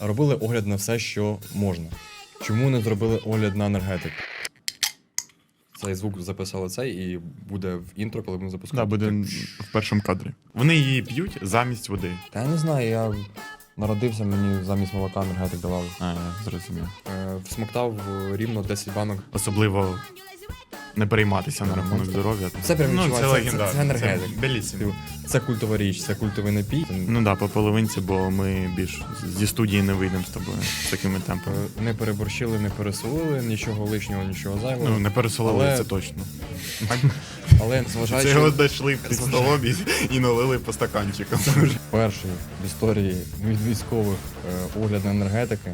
робили огляд на все, що можна. Чому не зробили огляд на енергетику? Цей звук записали цей і буде в інтро, коли ми запускаємо. Да, буде в першому кадрі. Вони її п'ють замість води. Та я не знаю, я народився, мені замість молока енергетик давали. А, я зрозумів. Е, всмоктав е, рівно 10 банок. Особливо не перейматися на рахунок здоров'я. це прям ну, це, відчувається, це- легендарно. це енергетик. Це белісимо. Типу, Це культова річ, це культовий напій. Ну да, по половинці, бо ми більш зі студії не вийдемо з тобою з такими темпами. Е, Не переборщили, не пересолили, нічого лишнього, нічого зайвого. Ну, не пересолили, Але- це точно. Але Це зважаючи його знайшли під столом і, і налили по стаканчикам. перший в історії від військових е, огляд на енергетики.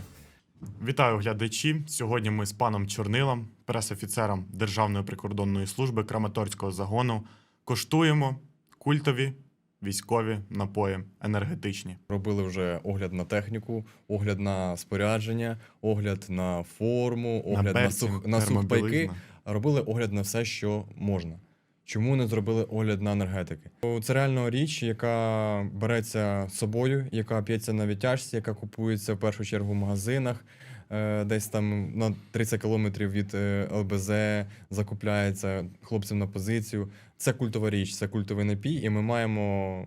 Вітаю глядачі. Сьогодні ми з паном Чорнилом, пресофіцером Державної прикордонної служби Краматорського загону, коштуємо культові військові напої енергетичні. Робили вже огляд на техніку, огляд на спорядження, огляд на форму, огляд на, перці, сух, на сухпайки. Робили огляд на все, що можна. Чому не зробили огляд на енергетики? Це реально річ, яка береться з собою, яка п'ється на відтяжці, яка купується в першу чергу в магазинах, е, десь там на 30 кілометрів від е, ЛБЗ закупляється хлопцям на позицію. Це культова річ, це культовий напій, і ми маємо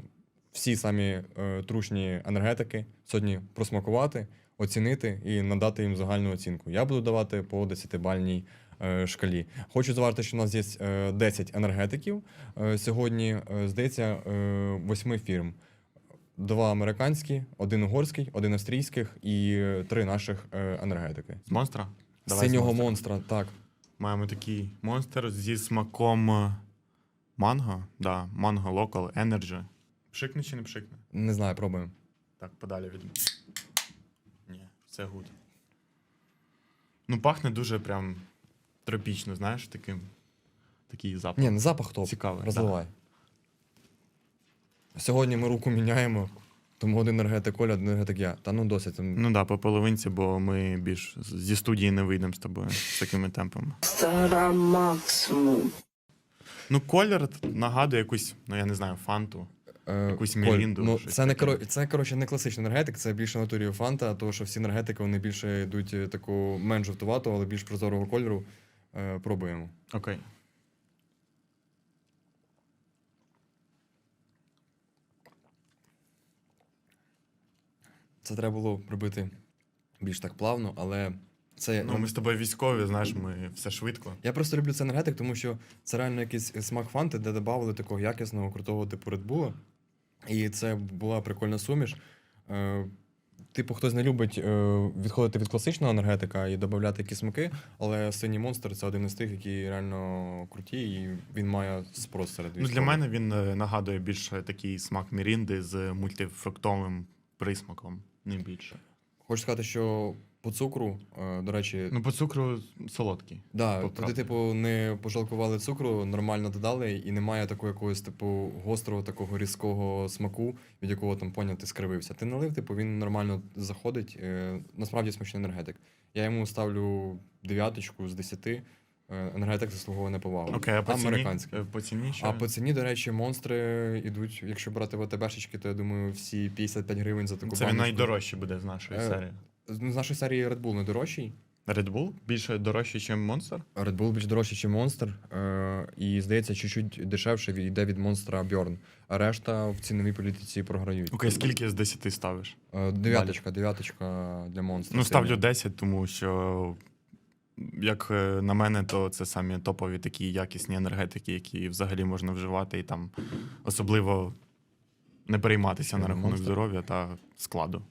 всі самі е, трушні енергетики сьогодні просмакувати, оцінити і надати їм загальну оцінку. Я буду давати по 10-бальній е, шкалі. Хочу зважити, що у нас є е, 10 енергетиків. Е, сьогодні, е, здається, е, 8 фірм. Два американські, один угорський, один австрійських і е, три наших е, енергетики. З монстра? Давай з монстра. монстра, так. Маємо такий монстр зі смаком е, манго. Да, манго локал Energy. Пшикне чи не пшикне? Не знаю, пробуємо. Так, подалі від. Ні, все гуд. Ну, пахне дуже прям тропічно, знаєш, таким. Такий запах. Ні, не запах топ. Цікавий, Розливай. Сьогодні ми руку міняємо, тому один енергетик Оля, один енергетик я. Та ну досить. там Ну да, по половинці, бо ми більш зі студії не вийдемо з тобою з такими темпами. Стара максимум. Ну, колір нагадує якусь, ну я не знаю, фанту. Е, Якусь Мірінду, Ну, це не коро... це коротше не класичний енергетик, це більше натурі фанта, тому що всі енергетики вони більше йдуть е, таку менш жовтувату, але більш прозорого кольору. Е, пробуємо. Окей. Це треба було робити більш так плавно, але це. Ну, ми з тобою військові, знаєш, ми все швидко. Я просто люблю цей енергетик, тому що це реально якийсь смак фанти, де додали такого якісного, крутого типу Red Bull. І це була прикольна суміш. Е, типу, хтось не любить е, відходити від класичного енергетика і додати якісь смаки, але синій монстр це один із тих, які реально круті, і він має спрос серед Ну, для мене він е, нагадує більше такий смак мірінди з мультифруктовим присмаком, не більше. Хочу сказати, що по цукру, е, до речі, Ну, по цукру солодкий. Да, по туди, правді. типу, не пожалкували цукру, нормально додали, і немає такого якогось, типу, гострого, такого різкого смаку, від якого там поняв, ти скривився. Ти налив, типу, він нормально заходить. Е, насправді смачний енергетик. Я йому ставлю дев'яточку з десяти. Е, енергетик заслуговує на повагу. Окей, а по ціні? Американський. Е, По ціні що? А по ціні, до речі, монстри йдуть, якщо брати ВТБшечки, то я думаю, всі 55 гривень за таку Це він баночку. найдорожчий буде з нашої Е, серії. З з нашої серії Red Bull найдорожчий. Red Bull більше дорожчий, ніж Monster? Red Bull більш дорожчий, ніж Monster, е, і здається, чуть-чуть дешевше йде від монстра Bjorn. А решта в ціновій політиці програють. Окей, скільки з 10 ставиш? Е, дев'яточка, дев'яточка для монстра. Ну, ставлю синя. 10, тому що, як е, на мене, то це самі топові такі якісні енергетики, які взагалі можна вживати і там особливо не перейматися на рахунок здоров'я та складу.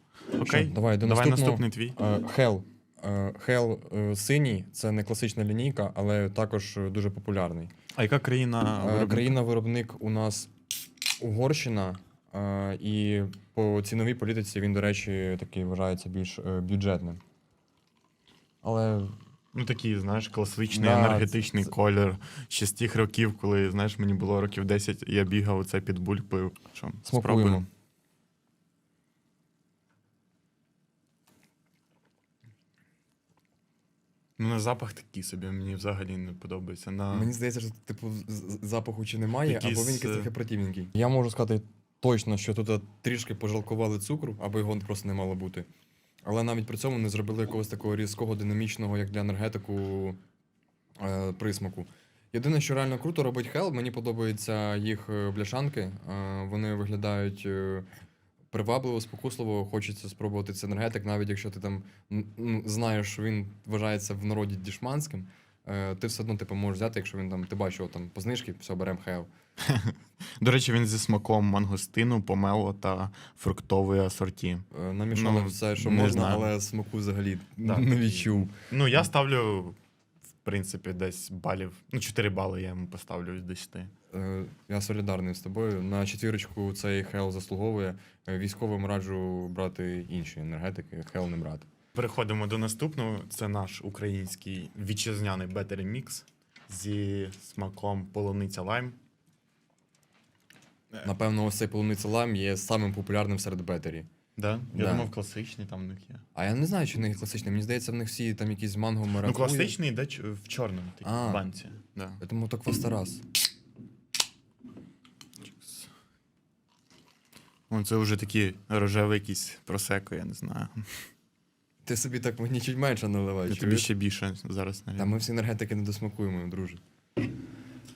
Окей, Що, давай до давай наступного. наступний твій. Е, Hell. Е, Hell е, синій це не класична лінійка, але також дуже популярний. А яка країна? Е, виробник? Країна-виробник у нас Угорщина, е, і по ціновій політиці він, до речі, такий вважається більш е, бюджетним. Але Ну такий, знаєш, класичний Да, енергетичний це- колір. Ще з тих років, коли, знаєш, мені було років 10, я бігав оце під буль пив. Що, смакуємо. спробуємо? Ну, на запах такий собі, мені взагалі не подобається. На... Мені здається, що типу з- запаху чи немає, Якийсь, або він якийсь е, трохи противненький. Я можу сказати точно, що тут трішки пожалкували цукру, або його просто не мало бути. але навіть при цьому не зробили якогось такого різкого, динамічного, як для енергетику е, присмаку. Єдине, що реально круто робить Hell, мені подобаються їх е, бляшанки. Е, вони виглядають е, привабливо, спокусливо, хочеться спробувати цей енергетик, навіть якщо ти там знаєш, що він вважається в народі дішманським. е, Ти все одно типу, можеш взяти, якщо він там, ти бачив там по знижки, все, беремо Hell. До речі, він зі смаком мангостину, помело та фруктової асорті. Е, Намішали Ну, все, що можна, знаю. але смаку взагалі Да. не відчув. Ну, я ставлю, принципі, десь балів. Ну, 4 бали я йому поставлю з 10. Е, Я солідарний з тобою. На четвірочку цей Hell заслуговує. Е, Військовим раджу брати інші енергетики, Hell не брати. Переходимо до наступного. Це наш український вітчизняний Battery Mix зі смаком полуниця лайм. Напевно, ось цей полуниця лайм є самим популярним серед бетері. Да? Я Да. думав, класичний там в них є. А я не знаю, чи в них класичний. Мені здається, в них всі там якісь манго Ну, класичний йде ч- в чорному такій А. банці. Да. Я думаю, то квастарас. О, це вже такий рожевий якийсь просеко, я не знаю. Ти собі так мені чуть менше наливай. Я тобі чуєш? ще більше зараз Та ми всі енергетики не досмакуємо, друже.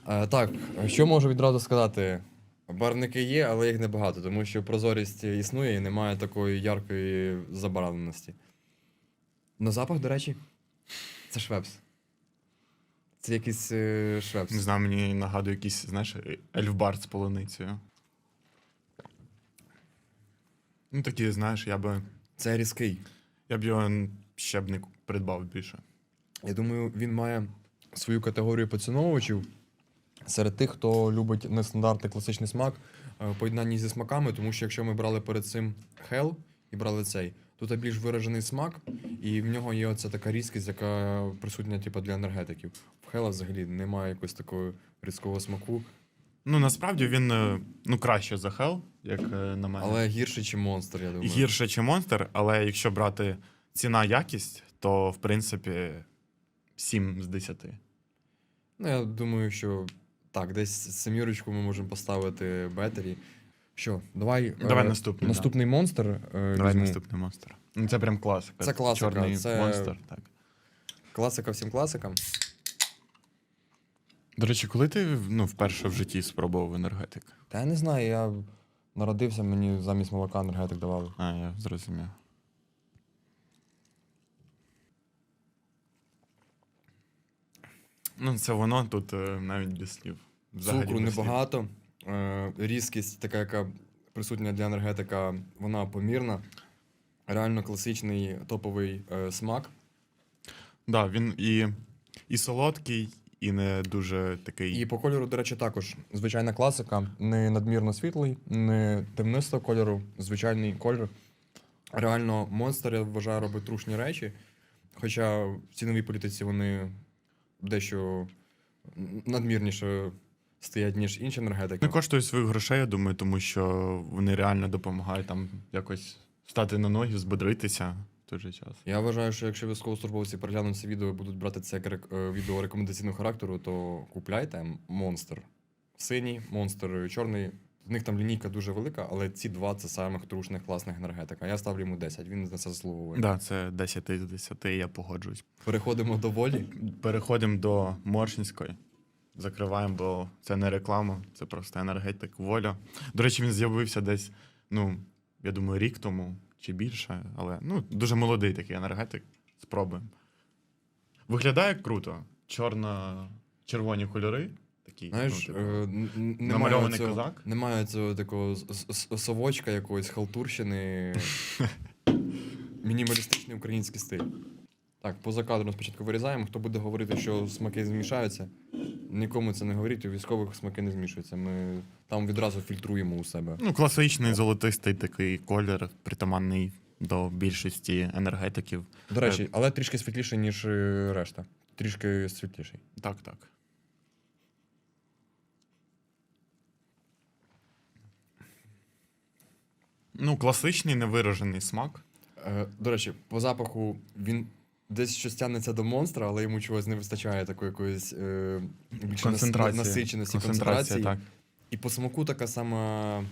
А, так, що можу відразу сказати? Барвники є, але їх небагато, тому що прозорість існує і немає такої яркої забарвленості. На запах, до речі, це швепс. Це якийсь е, швепс. Не знаю, мені нагадує якийсь, знаєш, ельфбар з полуницею. Ну, такі, знаєш, я би. Це різкий. Я б його ще б не придбав більше. Я думаю, він має свою категорію поціновувачів серед тих, хто любить нестандартний класичний смак е, в поєднанні зі смаками, тому що якщо ми брали перед цим Hell і брали цей, тут більш виражений смак, і в нього є оця така різкість, яка присутня типу, для енергетиків. В Hell взагалі немає якогось такого різкого смаку, Ну, насправді він е, ну, краще за Hell, як е, на мене. але гірше, ніж монстр, я думаю. Гірше, чи монстр, але якщо брати ціна якість, то в принципі 7 з 10. Ну, я думаю, що так, десь семірочку ми можемо поставити бетері. Що, давай. Давай е, наступний, Наступний монстр. е, Давай візьму. наступний монстр. Ну, це прям класика. Це класика, Чорний це- монстр. Так. Класика всім класикам. До речі, коли ти ну, вперше в житті спробував енергетик? Та я не знаю, я народився, мені замість молока енергетик давали. А, я зрозумів. Ну, це воно тут е, навіть без слів. Взагалі Цукру небагато. Е, різкість, така, яка присутня для енергетика, вона помірна. Реально класичний топовий е, смак. Да, він і, і солодкий, і не дуже такий. І по кольору, до речі, також звичайна класика. Не надмірно світлий, не темнистого кольору, звичайний кольор. Реально, монстр, я вважаю, робить трушні речі. Хоча в ціновій політиці вони дещо надмірніше стоять, ніж інші енергетики. Не коштує своїх грошей, я думаю, тому що вони реально допомагають там якось стати на ноги, збодритися в той же час. Я вважаю, що якщо військовослужбовці переглянуть це відео і будуть брати це як рек- е, відео рекомендаційного характеру, то купляйте монстр синій, монстр чорний. В них там лінійка дуже велика, але ці два це самих трушних класних енергетика. Я ставлю йому 10, він на це заслуговує. Да, це 10 з 10, я погоджуюсь. Переходимо до волі. Переходимо до Моршинської. Закриваємо, бо це не реклама, це просто енергетик, воля. До речі, він з'явився десь, ну, я думаю, рік тому чи більше, але ну, дуже молодий такий енергетик. Спробуємо. Виглядає круто. Чорно-червоні кольори. Такі, Знаєш, ну, типу, е, намальований цього, козак. немає цього такого совочка якоїсь халтурщини. Мінімалістичний український стиль. Так, поза кадром спочатку вирізаємо. Хто буде говорити, що смаки змішаються, нікому це не говоріть, у військових смаки не змішуються. Ми там відразу фільтруємо у себе. Ну, класичний золотистий такий колір, притаманний до більшості енергетиків. До речі, але трішки світліший, ніж е, решта. Трішки світліший. Так, так. Ну, класичний невиражений смак. Е, до речі, по запаху він десь щось тягнеться до монстра, але йому чогось не вистачає такої якоїсь е, більше нас- насиченості, концентрації. так. І по смаку така сама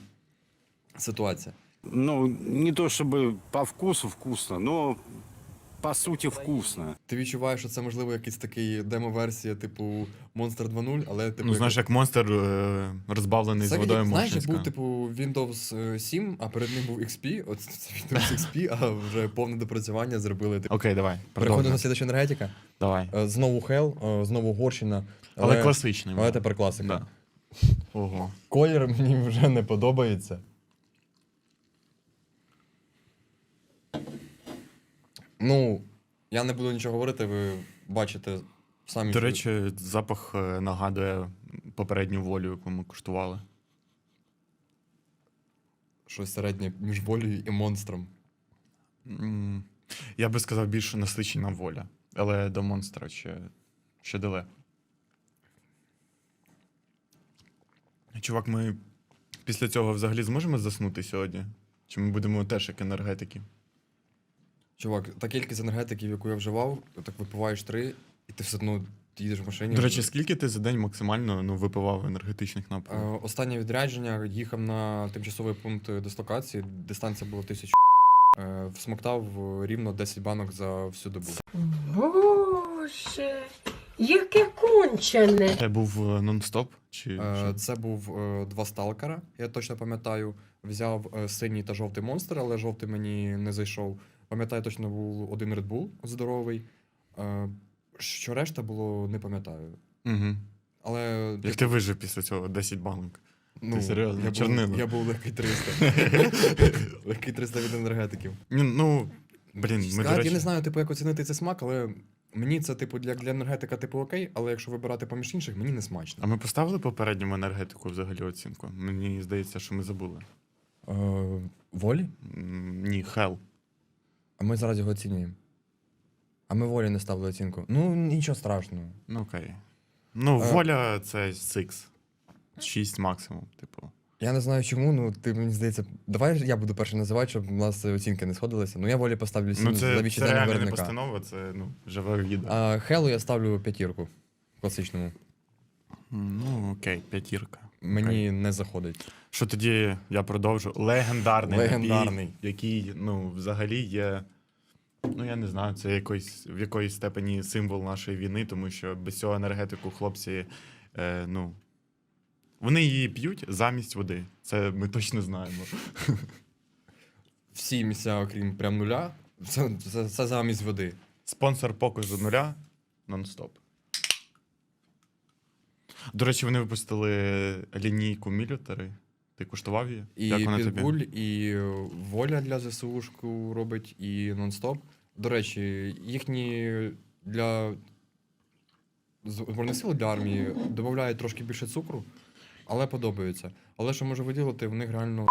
ситуація. Ну, не то чтобы по вкусу вкусно, но по сути вкусно. Ти відчуваєш, що це можливо якийсь такий демо-версія, типу Monster 2.0, але типу. Ну, знаєш, як монстр е, розбавлений з водою знаєш, як Моршинська. був типу Windows е, 7, а перед ним був XP, от це Windows XP, а вже повне допрацювання зробили. Типу. Окей, давай. Переходимо на Продовжуй. енергетика. Давай. Е, Знову Hell, е, знову Горщина. Але класичний. Але тепер класика. Да. Ого. Колір мені вже не подобається. Ну, я не буду нічого говорити, ви бачите самі. До речі, запах е, нагадує попередню волю, яку ми куштували. щось середнє між волею і монстром. М, Я би сказав більше насичена воля, але до монстра ще, ще далеко. Чувак, ми після цього взагалі зможемо заснути сьогодні? Чи ми будемо теж як енергетики? Чувак, та кількість енергетиків, яку я вживав, так випиваєш три, і ти все одно їдеш в машині. До речі, скільки ти за день максимально ну, випивав енергетичних Е, напоїв? Останнє відрядження їхав на тимчасовий пункт дислокації. Дистанція була тисячу. Е, Всмоктав е, рівно 10 банок за всю добу. Боже, яке кончене. Це був е, нон-стоп? Чи Е, що? Це був е, два сталкера, я точно пам'ятаю. Взяв е, синій та жовтий монстр, але жовтий мені не зайшов. Пам'ятаю, точно був один Red Bull здоровий. Е, Що решта було, не пам'ятаю. Угу. Але Як ти вижив після цього 10 банок? ну, серйозно? Я Чорнило? був, я був легкий 300. легкий 300 від енергетиків. Ні, Ну, блін, ми, Сказати, до речі, Я не знаю, типу, як оцінити цей смак, але мені це, типу, для, для енергетика, типу, окей, але якщо вибирати поміж інших, мені не смачно. А ми поставили попередньому енергетику взагалі оцінку? Мені здається, що ми забули. Е, волі? Ні, Hell. А ми зараз його оцінюємо. А ми волі не ставили оцінку. Ну, нічого страшного. Ну окей. Ну, Е. воля це 6. 6 максимум, типу. Я не знаю чому, ну ти мені здається. Давай я буду перший називати, щоб у нас оцінки не сходилися. Ну я волі поставлю 7 Ну, за це, це реально не виробника. постанова, це ну, живе відео. А Хелу я ставлю п'ятірку класичному. Ну, окей, п'ятірка. Мені не заходить. Що тоді я продовжу. Легендарний, Легендарний. напій, який, ну, взагалі є. Ну, я не знаю, це якийсь, в якоїсь степені символ нашої війни, тому що без цього енергетику хлопці, е, ну. Вони її п'ють замість води. Це ми точно знаємо. Всі місця, окрім прям нуля, це, це, це замість води. Спонсор показу нуля нон-стоп. До речі, вони випустили лінійку мілітари. Ти куштував її? І Як вона тобі? Підбуль, і е, воля для ЗСУшку робить, і нон-стоп. До речі, їхні для Збройних сил для армії додають трошки більше цукру, але подобається. Але що можу виділити, в них реально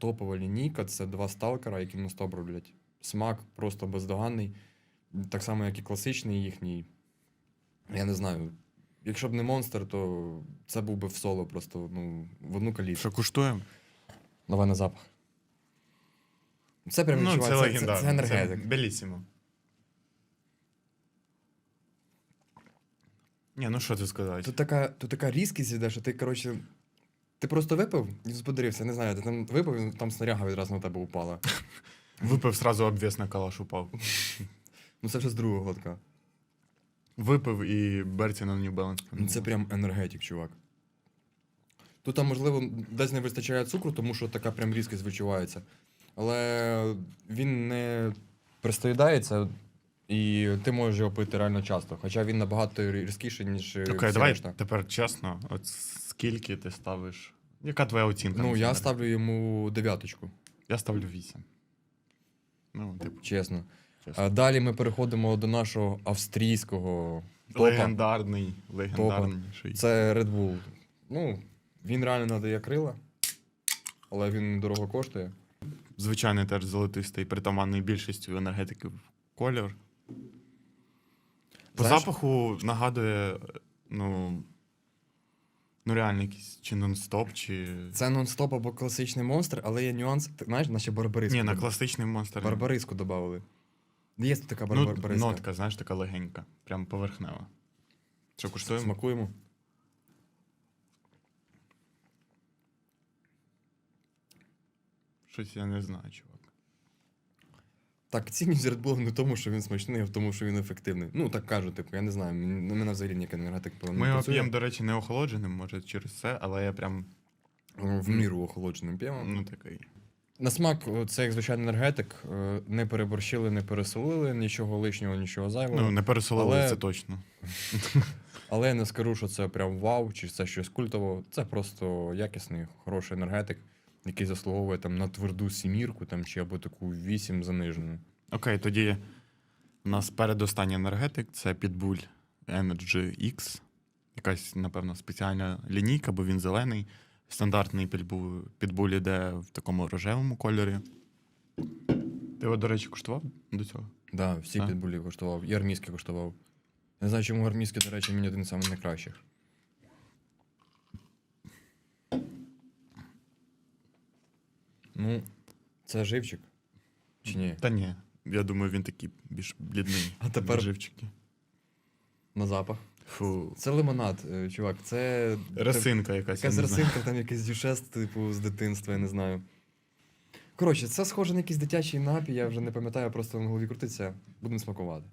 топова лінійка це два сталкера, які нон-стоп роблять. Смак просто бездоганний. Так само, як і класичний їхній. Я не знаю. Якщо б не монстр, то це був би в соло просто ну, в одну калітку. Що куштуємо? Давай на запах. Це прям Ну, це відчувається. Це, це, легендарно. це енергетик. Белісімо. Ні, ну що ти сказати? Тут така, тут така різкість іде, що ти, коротше. Ти просто випив і збодрився, не знаю, ти там випив, і там снаряга відразу на тебе упала. Випив сразу обвіс на калаш упав. Ну це вже з другого глотка. Випив і берці на New Balance. Ну це прям енергетик, чувак. Тут там, можливо, десь не вистачає цукру, тому що така прям різкість відчувається. Але він не пристоїдається, і ти можеш його пити реально часто. Хоча він набагато різкіший, ніж е, Окей, всі давай решта. тепер чесно. От скільки ти ставиш? Яка твоя оцінка? Ну, я ставлю йому дев'яточку, Я ставлю 8. Ну, типу, чесно. Чесно. А далі ми переходимо до нашого австрійського топа. Легендарний, легендарніший. Це Red Bull. Ну, він реально надає крила, але він дорого коштує. Звичайний теж золотистий, притаманний більшістю енергетиків кольор. По Знаєш- запаху нагадує, ну. Ну, реально, якийсь чи нон-стоп, чи. Це нон-стоп або класичний монстр, але є нюанс. Ти знаєш, наче барбариску. Ні, на класичний монстр. Барбариску додали. Є тут така ну, барбариска. нотка, знаєш, така легенька, прям поверхнева. Що куштуємо? Смакуємо. Щось я не знаю, чувак. Так, цінність Red Bull не в тому, що він смачний, а в тому, що він ефективний. Ну, так кажуть, типу, я не знаю. мені- На мене взагалі ніяка енергетик не Ми його працює. п'ємо, до речі, не охолодженим, може, через це, але я прям в міру охолодженим п'ємо. ну такий. На смак, це як звичайний енергетик. е, Не переборщили, не пересолили, нічого лишнього, нічого зайвого. Ну, не пересолили, Але- це точно. Але я не скажу, що це прям вау, чи це щось культового. Це просто якісний, хороший енергетик, який заслуговує там на тверду сімірку там, чи або таку вісім занижену. Окей, тоді у нас передостанній енергетик це Pitbull Energy X. Якась, напевно, спеціальна лінійка, бо він зелений. Стандартний Pitbull, Pitbull іде в такому рожевому кольорі. Ти його, до речі, куштував до цього? Да, всі Так. підбулі коштував, і армійський коштував. Не знаю, чому армійський, до речі, мені один з самих найкращих. Ну, це живчик. Чи ні? Та ні. Я думаю, він такий більш блідний. А тепер- живчики. На запах. Фу. Це лимонад, е, чувак. Це. Росинка якась. Якась росинка, там якийсь дюшест, типу, з дитинства, я не знаю. Коротше, це схоже на якийсь дитячий напій, я вже не пам'ятаю, просто в голові крутиться. Будемо смакувати.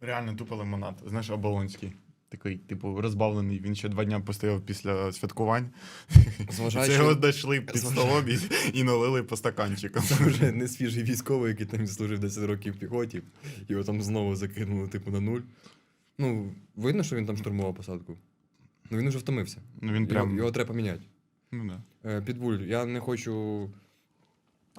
Реально тупо лимонад. Знаєш, оболонський. Такий, типу, розбавлений. Він ще два дня постояв після святкувань. Зважаючи- Це його знайшли під столом і, і налили по стаканчикам. Це вже не свіжий військовий, який там служив 10 років в піхоті, його там знову закинули, типу, на нуль. Ну, видно, що він там штурмував посадку. Ну він уже втомився. Ну він прям. Його, його треба поміняти. Ну, да. Е, Підбуль, я не хочу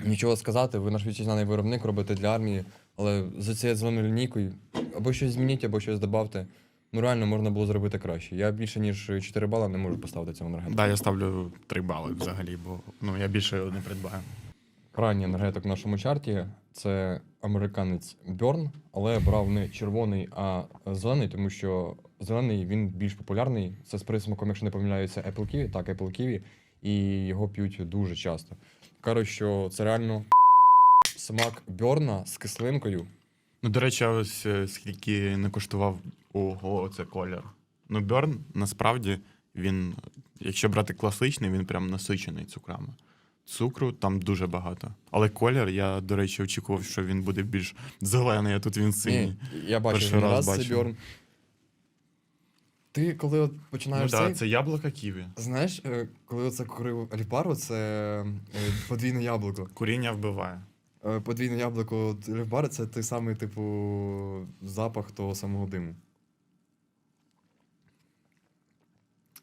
нічого сказати. Ви наш вітчизняний виробник робите для армії, але за цією зеленою лінійкою або щось змініть, або щось додавте. Ну реально можна було зробити краще. Я більше ніж 4 бала не можу поставити цьому енергетику. да, я ставлю 3 бали взагалі, бо ну, я більше його не придбаю. Крайній енергетик в нашому чарті це американець Бьорн, але брав не червоний, а зелений, тому що зелений він більш популярний. Це з присмаком, якщо не помиляюся, Apple Kiwi, так, Apple Kiwi, і його п'ють дуже часто. Кажуть, що це реально смак Бьорна з кислинкою. Ну, до речі, ось е, скільки не коштував ого, це колір. Ну, Бьорн, насправді, він, якщо брати класичний, він прям насичений цукрами. Цукру там дуже багато. Але колір, я, до речі, очікував, що він буде більш зелений, а тут він синій. Ні, я бачив Перший раз раз, це бачив. Бьорн. Ти коли от Ну починаєш так, цей, це яблука ківі. знаєш, е, коли оце курив Альпару, це е, подвійне яблуко. Куріння вбиває. Е, Подвійне яблуко Левбар це той самий, типу, запах того самого диму.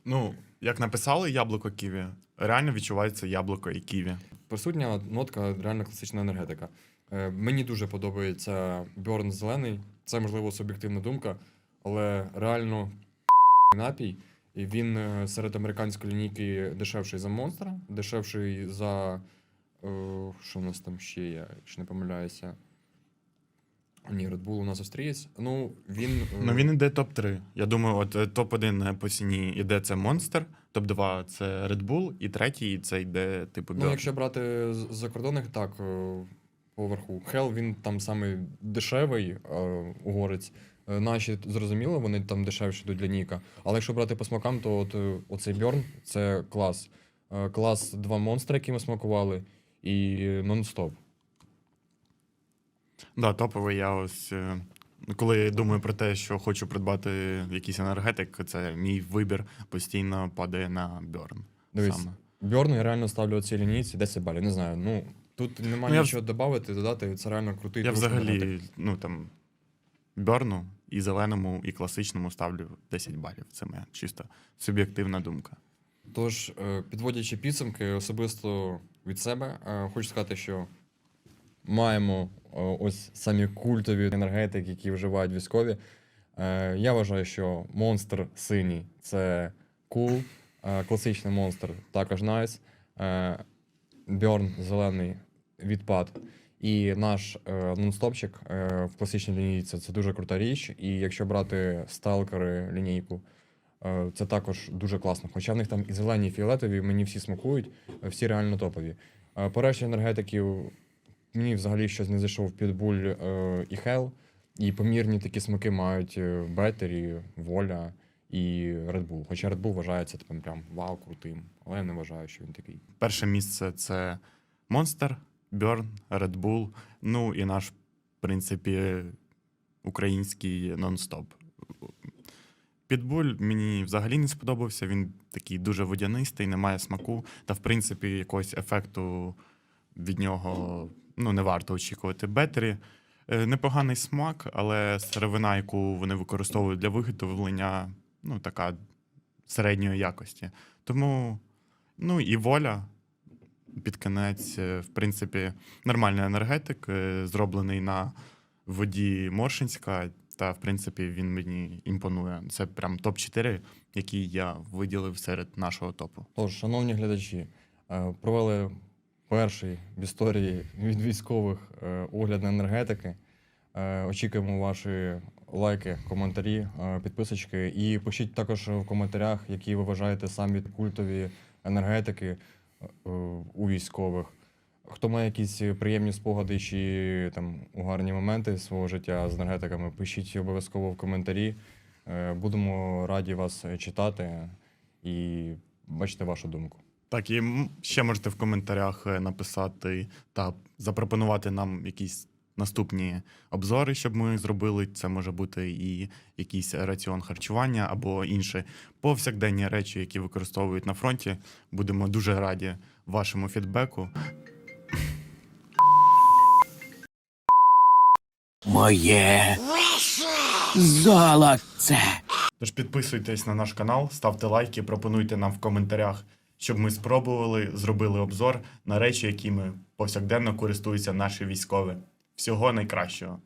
Ну, як написали яблуко ківі, реально відчувається яблуко і ківі. Присутня нотка реально класична енергетика. Е, Мені дуже подобається Бьорн зелений. Це, можливо, суб'єктивна думка, але реально напій. І він е, серед американської лінійки дешевший за монстра, дешевший за. Е, Що в нас там ще є, якщо не помиляюся. Ні, Red Bull у нас австрієць. Ну, він. е, Ну він іде топ-3. Я думаю, от е, топ-1 по ціні іде це Monster, топ-2 це Red Bull, і третій це йде типу Ну, якщо брати з- закордонних, так, поверху. Хел він там самий дешевий угорець. Наші зрозуміло, вони там дешевші йдуть для Ніка. Але якщо брати по смакам, то от, оцей Бьорн це клас. Клас два монстри, які ми смакували, і нон-стоп. Да, топовий я ось. е, Коли думаю про те, що хочу придбати якийсь енергетик, це мій вибір постійно падає на Bjorn. Дивись, Саме. Я реально ставлю цій лінійці 10 балів. Не знаю. Ну тут немає Ну, я нічого додати, додати. Це реально крутий. Я дружний енергетик. взагалі, ну там Бьорну і зеленому, і класичному ставлю 10 балів. Це моя чисто суб'єктивна думка. Тож, е, підводячи підсумки, особисто від себе, е, хочу сказати, що маємо е, ось самі культові енергетики, які вживають військові. Е, Я вважаю, що монстр синій це кул, е, класичний монстр також найс. Бьорн зелений відпад. І наш нонстопчик в класичній лінійці це дуже крута річ. І якщо брати сталкери лінійку, Це також дуже класно. Хоча в них там і зелені, і фіолетові, мені всі смакують, е, всі реально топові. Е, По решті енергетиків мені взагалі щось не зайшов підбуль е, і Хел. І помірні такі смаки мають е, Бетері, Воля і Red Bull. Хоча Red Bull вважається типу, прям вау, крутим, але я не вважаю, що він такий. Перше місце це Monster, Burn, Red Bull, ну і наш, в принципі, український нон-стоп. Підбуль мені взагалі не сподобався. Він такий дуже водянистий, не має смаку, та, в принципі, якогось ефекту від нього ну, не варто очікувати. Бетері е, непоганий смак, але сировина, яку вони використовують для виготовлення, ну, така середньої якості. Тому, ну і воля під кінець, е, в принципі, нормальний енергетик, е, зроблений на воді Моршинська. Та, в принципі, він мені імпонує. Це прям топ-4, який я виділив серед нашого топу. Тож, шановні глядачі, е, провели перший в історії від військових е, огляд на енергетики. Е, Очікуємо ваші лайки, коментарі, підписочки. І пишіть також в коментарях, які ви вважаєте самі культові енергетики у військових. Хто має якісь приємні спогади чи там угарні моменти свого життя з енергетиками, пишіть обов'язково в коментарі. Е, Будемо раді вас читати і бачити вашу думку. Так, і ще можете в коментарях е, написати та запропонувати нам якісь наступні обзори, щоб ми зробили. Це може бути і якийсь раціон харчування або інші повсякденні речі, які використовують на фронті. Будемо дуже раді вашому фідбеку. Моє золоце. Тож підписуйтесь на наш канал, ставте лайки, пропонуйте нам в коментарях, щоб ми спробували, зробили обзор на речі, якими повсякденно користуються наші військові. Всього найкращого!